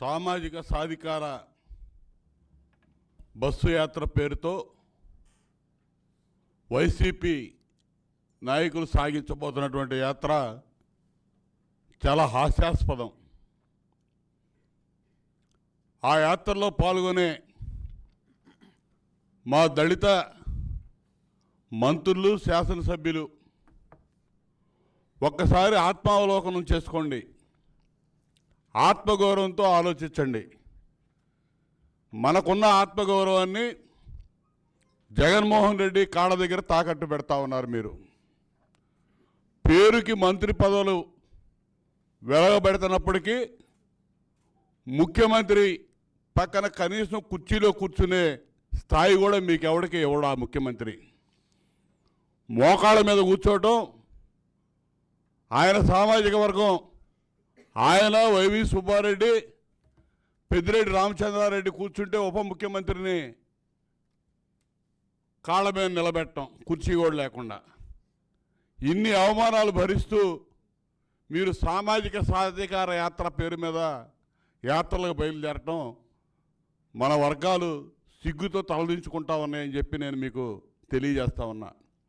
సామాజిక సాధికార బస్సు యాత్ర పేరుతో వైసీపీ నాయకులు సాగించబోతున్నటువంటి యాత్ర చాలా హాస్యాస్పదం. ఆ యాత్రలో పాల్గొనే మా దళిత మంత్రులు శాసనసభ్యులు ఒక్కసారి ఆత్మావలోకనం చేసుకోండి. ఆత్మగౌరవంతో ఆలోచించండి. మనకున్న ఆత్మగౌరవాన్ని జగన్మోహన్ రెడ్డి కాళ్ళ దగ్గర తాకట్టు పెడతా ఉన్నారు మీరు. పేరుకి మంత్రి పదవులు వెలగబెడుతున్నప్పటికీ ముఖ్యమంత్రి పక్కన కనీసం కుర్చీలో కూర్చునే స్థాయి కూడా మీకు ఎవరికి ఇవ్వడు ఆ ముఖ్యమంత్రి. మోకాళ్ళ మీద కూర్చోవటం ఆయన సామాజిక వర్గం ఆయన వైవి సుబ్బారెడ్డి పెద్దిరెడ్డి రామచంద్రారెడ్డి కూర్చుంటే ఉప ముఖ్యమంత్రిని కాళ్ళ మీద నిలబెట్టడం కుర్చీ కూడా లేకుండా. ఇన్ని అవమానాలు భరిస్తూ మీరు సామాజిక సాధికార యాత్ర పేరు మీద యాత్రలకు బయలుదేరటం మన వర్గాలు సిగ్గుతో తలదించుకుంటా ఉన్నాయని చెప్పి నేను మీకు తెలియజేస్తా ఉన్నా.